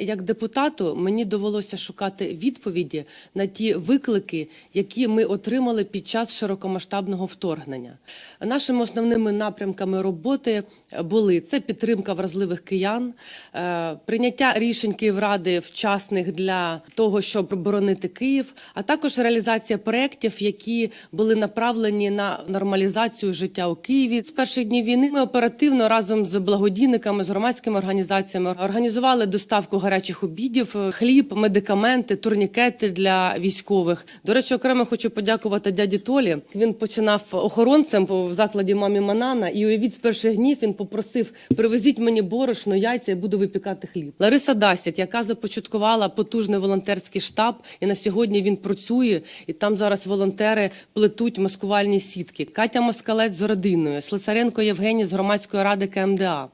Як депутату мені довелося шукати відповіді на ті виклики, які ми отримали під час широкомасштабного вторгнення. Нашими основними напрямками роботи були це підтримка вразливих киян, е, прийняття рішень Київради вчасних для того, щоб боронити Київ, а також реалізація проєктів, які були направлені на нормалізацію життя у Києві. З перших днів війни ми оперативно разом з благодійниками, з громадськими організаціями організували доставку гарячих обідів, е, хліб, медикаменти, турнікети для військових. До речі, окремо хочу подякувати дяді Толі. Він починав охоронцем в закладі мамі Манана, і уявіть з перших днів він попросив: привезіть мені борошно, яйця, я буду випікати хліб. Лариса Дасять, яка започаткувала потужний волонтерський штаб, і на сьогодні він працює, і там зараз волонтери плетуть маскувальні сітки. Катя Москалець з родиною, Слесаренко Євгеній з громадської ради КМДА.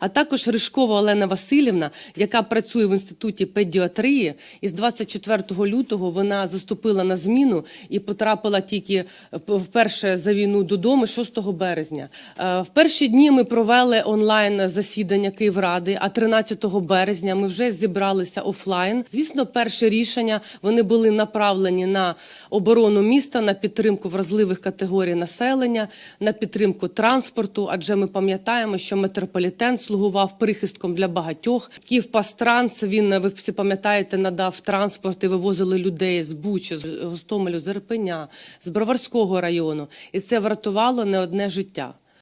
А також Ришкова Олена Васильівна, яка працює в інституті педіатрії, і з 24 лютого вона заступила на зміну і потрапила тільки вперше за війну додому 6 березня. Е, В перші дні ми провели онлайн засідання Київради, а 13 березня ми вже зібралися офлайн. Звісно, перші рішення вони були направлені на оборону міста, на підтримку вразливих категорій населення, на підтримку транспорту. Адже ми пам'ятаємо, що метрополітен слугував прихистком для багатьох. Київпастранс, він ви всі пам'ятаєте, надав транспорт і вивозили людей з Бучі, з Гостомелю, з Ірпеня, з Броварського району, і це врятувало не одне життя.